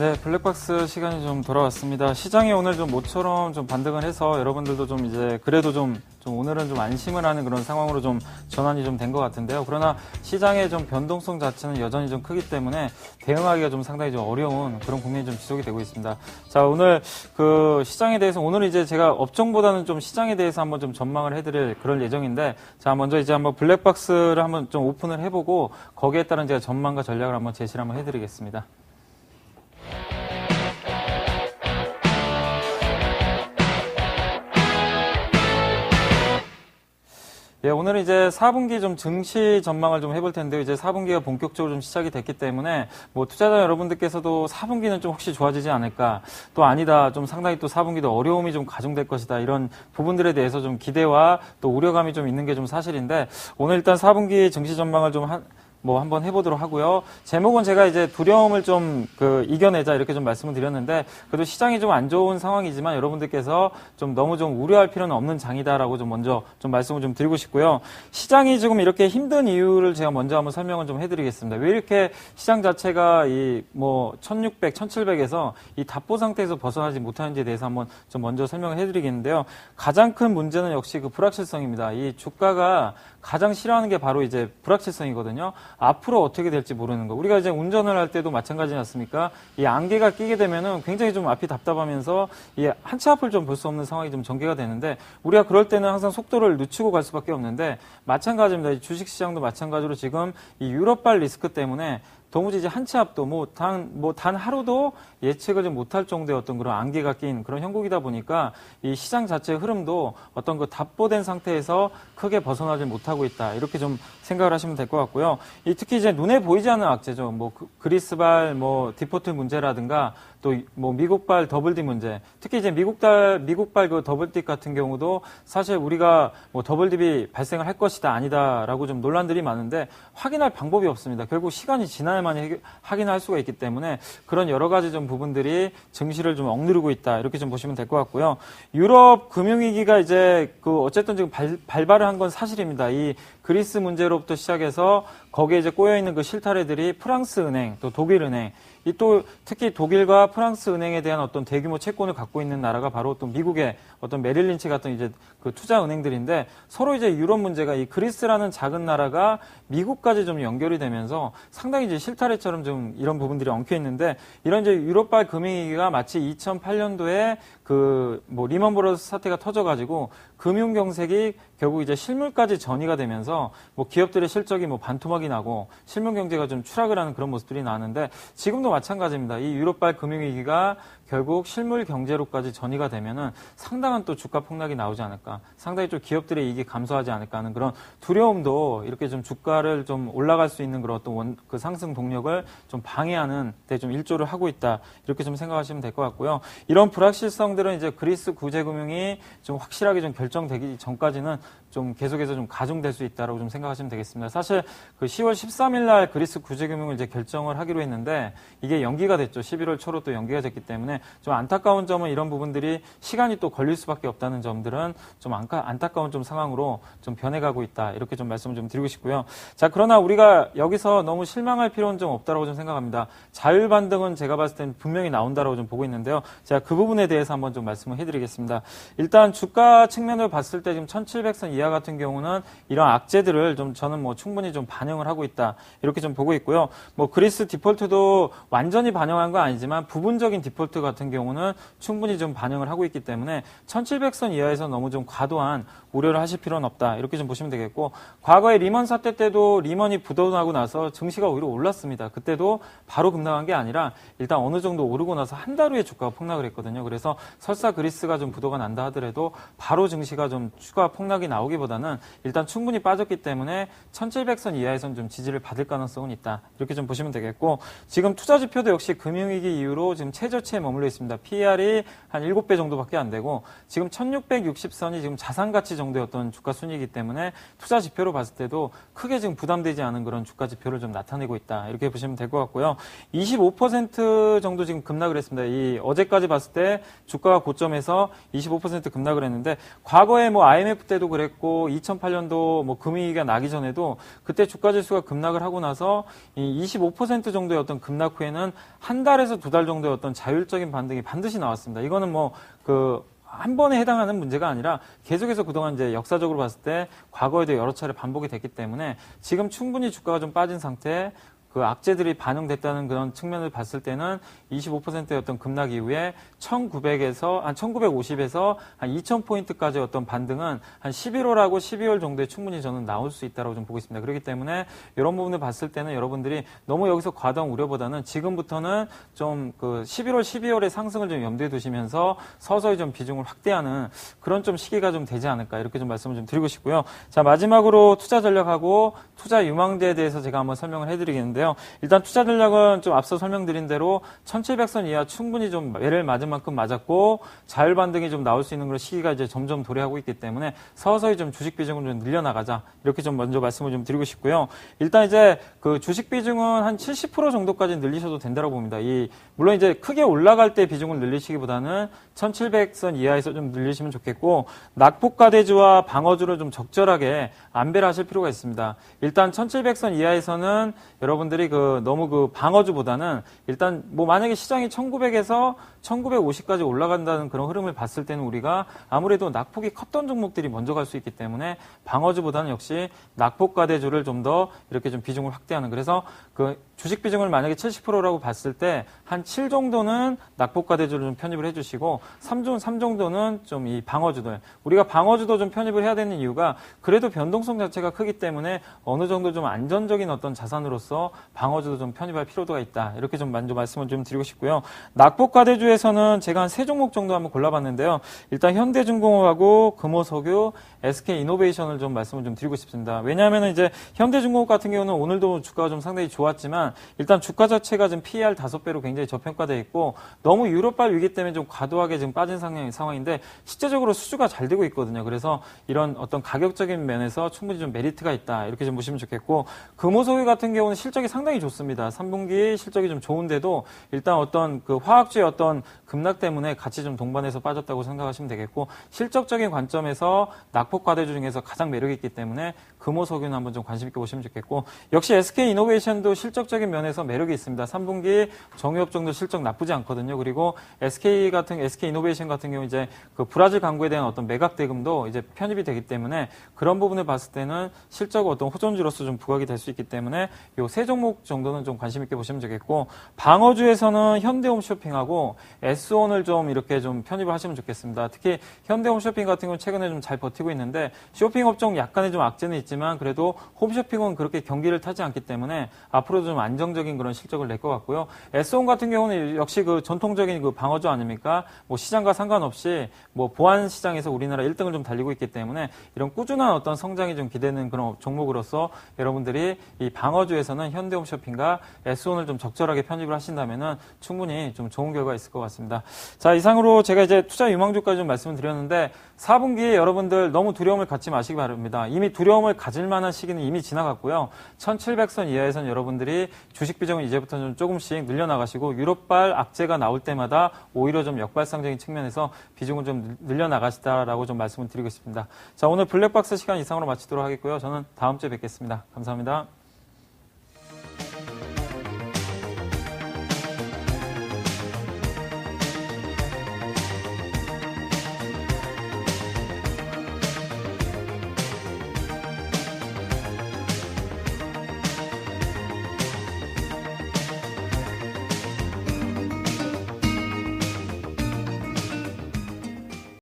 네, 블랙박스 시간이 좀 돌아왔습니다. 시장이 오늘 좀 모처럼 좀 반등을 해서 여러분들도 좀 이제 그래도 좀, 좀 오늘은 좀 안심을 하는 그런 상황으로 좀 전환이 좀 된 것 같은데요. 그러나 시장의 좀 변동성 자체는 여전히 좀 크기 때문에 대응하기가 좀 상당히 좀 어려운 그런 국면이 좀 지속이 되고 있습니다. 자, 오늘 그 시장에 대해서 오늘 이제 제가 업종보다는 좀 시장에 대해서 한번 좀 전망을 해드릴 그럴 예정인데 자, 먼저 이제 한번 블랙박스를 한번 좀 오픈을 해보고 거기에 따른 제가 전망과 전략을 한번 제시를 한번 해드리겠습니다. 예, 오늘은 이제 4분기 좀 증시 전망을 좀 해볼 텐데요. 이제 4분기가 본격적으로 좀 시작이 됐기 때문에 뭐 투자자 여러분들께서도 4분기는 좀 혹시 좋아지지 않을까 또 아니다. 좀 상당히 또 4분기도 어려움이 좀 가중될 것이다. 이런 부분들에 대해서 좀 기대와 또 우려감이 좀 있는 게 좀 사실인데 오늘 일단 4분기 증시 전망을 좀 한, 뭐 한번 해보도록 하고요. 제목은 제가 이제 두려움을 좀 그 이겨내자 이렇게 좀 말씀을 드렸는데 그래도 시장이 좀 안 좋은 상황이지만 여러분들께서 좀 너무 좀 우려할 필요는 없는 장이다라고 좀 먼저 좀 말씀을 좀 드리고 싶고요. 시장이 지금 이렇게 힘든 이유를 제가 먼저 한번 설명을 좀 해드리겠습니다. 왜 이렇게 시장 자체가 이 뭐 1600, 1700에서 이 답보 상태에서 벗어나지 못하는지에 대해서 한번 좀 먼저 설명을 해드리겠는데요. 가장 큰 문제는 역시 그 불확실성입니다. 이 주가가 가장 싫어하는 게 바로 이제 불확실성이거든요. 앞으로 어떻게 될지 모르는 거. 우리가 이제 운전을 할 때도 마찬가지지 않습니까? 이 안개가 끼게 되면은 굉장히 좀 앞이 답답하면서 이 한치 앞을 좀 볼 수 없는 상황이 좀 전개가 되는데 우리가 그럴 때는 항상 속도를 늦추고 갈 수밖에 없는데 마찬가지입니다. 이 주식 시장도 마찬가지로 지금 이 유럽발 리스크 때문에 도무지 이제 한 치 앞도 뭐단뭐단 하루도 예측을 좀 못할 정도의 어떤 그런 안개가 낀 그런 형국이다 보니까 이 시장 자체의 흐름도 어떤 그 답보된 상태에서 크게 벗어나지 못하고 있다 이렇게 좀 생각을 하시면 될 것 같고요. 이 특히 이제 눈에 보이지 않는 악재죠. 뭐 그- 그리스발 뭐 디포트 문제라든가 또 뭐 미국발 더블디 문제. 특히 이제 미국발 미국발 그 더블디 같은 경우도 사실 우리가 뭐 더블딥이 발생을 할 것이다 아니다라고 좀 논란들이 많은데 확인할 방법이 없습니다. 결국 시간이 지나야 만 해결- 확인할 수가 있기 때문에 그런 여러 가지 좀 부분들이 증시를 좀 억누르고 있다 이렇게 좀 보시면 될 것 같고요. 유럽 금융위기가 이제 그 어쨌든 지금 발, 발발을 한 건 사실입니다. 이 그리스 문제로부터 시작해서 거기에 이제 꼬여 있는 그 실타래들이 프랑스 은행 또 독일 은행 이 또 특히 독일과 프랑스 은행에 대한 어떤 대규모 채권을 갖고 있는 나라가 바로 또 미국의 어떤 메릴린치 같은 이제 그 투자 은행들인데 서로 이제 유럽 문제가 이 그리스라는 작은 나라가 미국까지 좀 연결이 되면서 상당히 이제 실타래처럼 좀 이런 부분들이 엉켜 있는데 이런 이제 유럽발 금융위기가 마치 2008년도에 그 뭐 리먼 브러스 사태가 터져가지고 금융 경색이 결국 이제 실물까지 전이가 되면서 뭐 기업들의 실적이 뭐 반토막 이 나고 실물 경제가 좀 추락을 하는 그런 모습들이 나왔는데 지금도 마찬가지입니다. 이 유럽발 금융위기가 결국 실물 경제로까지 전이가 되면은 상당한 또 주가 폭락이 나오지 않을까. 상당히 좀 기업들의 이익이 감소하지 않을까 하는 그런 두려움도 이렇게 좀 주가를 좀 올라갈 수 있는 그런 어떤 원, 그 상승 동력을 좀 방해하는 데 좀 일조를 하고 있다. 이렇게 좀 생각하시면 될 것 같고요. 이런 불확실성들은 이제 그리스 구제금융이 좀 확실하게 좀 결정되기 전까지는 좀 계속해서 좀 가중될 수 있다라고 좀 생각하시면 되겠습니다. 사실 그 10월 13일 날 그리스 구제금융을 이제 결정을 하기로 했는데 이게 연기가 됐죠. 11월 초로 또 연기가 됐기 때문에 좀 안타까운 점은 이런 부분들이 시간이 또 걸릴 수밖에 없다는 점들은 좀 안타, 안타까운 좀 상황으로 좀 변해가고 있다. 이렇게 좀 말씀을 좀 드리고 싶고요. 자, 그러나 우리가 여기서 너무 실망할 필요는 좀 없다라고 좀 생각합니다. 자율 반등은 제가 봤을 때는 분명히 나온다라고 좀 보고 있는데요. 제가 그 부분에 대해서 한번 좀 말씀을 해드리겠습니다. 일단 주가 측면을 봤을 때 지금 1700선 이하 같은 경우는 이런 악재들을 좀 저는 뭐 충분히 좀 반영을 하고 있다. 이렇게 좀 보고 있고요. 뭐 그리스 디폴트도 완전히 반영한 건 아니지만 부분적인 디폴트 같은 경우는 충분히 좀 반영을 하고 있기 때문에 1700선 이하에서 너무 좀 과도한 우려를 하실 필요는 없다. 이렇게 좀 보시면 되겠고 과거에 리먼 사태 때도 리먼이 부도나고 나서 증시가 오히려 올랐습니다. 그때도 바로 급락한 게 아니라 일단 어느 정도 오르고 나서 한 달 후에 주가가 폭락을 했거든요. 그래서 설사 그리스가 좀 부도가 난다 하더라도 바로 증시가 좀 추가 폭락이 나오기보다는 일단 충분히 빠졌기 때문에 1700선 이하에선 좀 지지를 받을 가능성은 있다. 이렇게 좀 보시면 되겠고 지금 투자 지표도 역시 금융위기 이후로 지금 최저치에 머물 러 있습니다. PER이 한 7배 정도밖에 안 되고 지금 1660선이 지금 자산 가치 정도의 어떤 주가 순이기 때문에 투자 지표로 봤을 때도 크게 지금 부담되지 않은 그런 주가 지표를 좀 나타내고 있다. 이렇게 보시면 될 것 같고요. 25% 정도 지금 급락을 했습니다. 이 어제까지 봤을 때 주가가 고점에서 25% 급락을 했는데 과 과거에 뭐 IMF 때도 그랬고 2008년도 뭐 금위기가 나기 전에도 그때 주가 지수가 급락을 하고 나서 이 25% 정도의 어떤 급락 후에는 한 달에서 두 달 정도의 어떤 자율적인 반등이 반드시 나왔습니다. 이거는 뭐그 한 번에 해당하는 문제가 아니라 계속해서 그동안 이제 역사적으로 봤을 때 과거에도 여러 차례 반복이 됐기 때문에 지금 충분히 주가가 좀 빠진 상태 그 악재들이 반영됐다는 그런 측면을 봤을 때는 25%의 어떤 급락 이후에 1900에서 한 1950에서 한 2000포인트까지 어떤 반등은 한 11월하고 12월 정도에 충분히 저는 나올 수 있다고 좀 보고 있습니다. 그렇기 때문에 이런 부분을 봤을 때는 여러분들이 너무 여기서 과도한 우려보다는 지금부터는 좀 그 11월, 12월의 상승을 좀 염두에 두시면서 서서히 좀 비중을 확대하는 그런 좀 시기가 좀 되지 않을까 이렇게 좀 말씀을 좀 드리고 싶고요. 자, 마지막으로 투자 전략하고 투자 유망대에 대해서 제가 한번 설명을 해드리겠는데 요. 일단 투자 전략은 좀 앞서 설명드린 대로 1700선 이하 충분히 좀 매를 맞은 만큼 맞았고 자율 반등이 좀 나올 수 있는 그런 시기가 이제 점점 도래하고 있기 때문에 서서히 좀 주식 비중을 좀 늘려나가자 이렇게 좀 먼저 말씀을 좀 드리고 싶고요. 일단 이제 그 주식 비중은 한 70% 정도까지 늘리셔도 된다고 봅니다. 이 물론 이제 크게 올라갈 때 비중을 늘리시기보다는 1700선 이하에서 좀 늘리시면 좋겠고 낙폭과대주와 방어주를 좀 적절하게 안배를 하실 필요가 있습니다. 일단 1700선 이하에서는 여러분 들이 그 너무 그 방어주보다는 일단 뭐 만약에 시장이 1900에서 1950까지 올라간다는 그런 흐름을 봤을 때는 우리가 아무래도 낙폭이 컸던 종목들이 먼저 갈 수 있기 때문에 방어주보다는 역시 낙폭과대주를 좀 더 이렇게 좀 비중을 확대하는 그래서 그 주식 비중을 만약에 70%라고 봤을 때 한 7 정도는 낙폭과대주를 좀 편입을 해주시고 3, 3 정도는 좀 이 방어주들. 우리가 방어주도 좀 편입을 해야 되는 이유가 그래도 변동성 자체가 크기 때문에 어느 정도 좀 안전적인 어떤 자산으로서 방어주도 좀 편입할 필요도가 있다. 이렇게 좀 먼저 말씀을 좀 드리고 싶고요. 낙폭과대주에서는 제가 한 세 종목 정도 한번 골라봤는데요. 일단 현대중공업하고 금호석유 SK이노베이션을 좀 말씀을 좀 드리고 싶습니다. 왜냐하면 이제 현대중공업 같은 경우는 오늘도 주가가 좀 상당히 좋았지만 일단 주가 자체가 지금 PER 다섯 배로 굉장히 저평가돼 있고 너무 유럽발 위기 때문에 좀 과도하게 지금 빠진 상황, 상황인데 실제적으로 수주가 잘 되고 있거든요. 그래서 이런 어떤 가격적인 면에서 충분히 좀 메리트가 있다. 이렇게 좀 보시면 좋겠고 금호소유 같은 경우는 실적이 상당히 좋습니다. 3분기 실적이 좀 좋은데도 일단 어떤 그 화학주의 어떤 급락 때문에 같이 좀 동반해서 빠졌다고 생각하시면 되겠고 실적적인 관점에서 낙폭 과대주 중에서 가장 매력이 있기 때문에 금호석유는 한번 좀 관심 있게 보시면 좋겠고 역시 SK 이노베이션도 실적적인 면에서 매력이 있습니다. 3분기 정유업 정도 실적 나쁘지 않거든요. 그리고 SK 같은 SK 이노베이션 같은 경우 이제 그 브라질 광고에 대한 어떤 매각 대금도 이제 편입이 되기 때문에 그런 부분을 봤을 때는 실적 어떤 호전주로서 좀 부각이 될 수 있기 때문에 요세 종목 정도는 좀 관심 있게 보시면 되겠고 방어주에서는 현대홈쇼핑하고 S온을 좀 이렇게 좀 편입을 하시면 좋겠습니다. 특히 현대홈쇼핑 같은 경우는 최근에 좀 잘 버티고 있는데 쇼핑 업종 약간의 좀 악재는 있지만 그래도 홈쇼핑은 그렇게 경기를 타지 않기 때문에 앞으로도 좀 안정적인 그런 실적을 낼 것 같고요. S온 같은 경우는 역시 그 전통적인 그 방어주 아닙니까? 뭐 시장과 상관없이 뭐 보안 시장에서 우리나라 1등을 좀 달리고 있기 때문에 이런 꾸준한 어떤 성장이 좀 기대는 그런 종목으로서 여러분들이 이 방어주에서는 현대 홈 쇼핑과 S온을 좀 적절하게 편입을 하신다면은 충분히 좀 좋은 결과가 있을 것 같습니다. 자, 이상으로 제가 이제 투자 유망주까지 좀 말씀을 드렸는데 4분기에 여러분들 너무 두려움을 갖지 마시기 바랍니다. 이미 두려움을 가질 만한 시기는 이미 지나갔고요. 1700선 이하에선 여러분들이 주식 비중을 이제부터 좀 조금씩 늘려나가시고 유럽발 악재가 나올 때마다 오히려 좀 역발상적인 측면에서 비중을 좀 늘려나가시다라고 좀 말씀을 드리고 싶습니다. 자, 오늘 블랙박스 시간 이상으로 마치도록 하겠고요. 저는 다음 주에 뵙겠습니다. 감사합니다.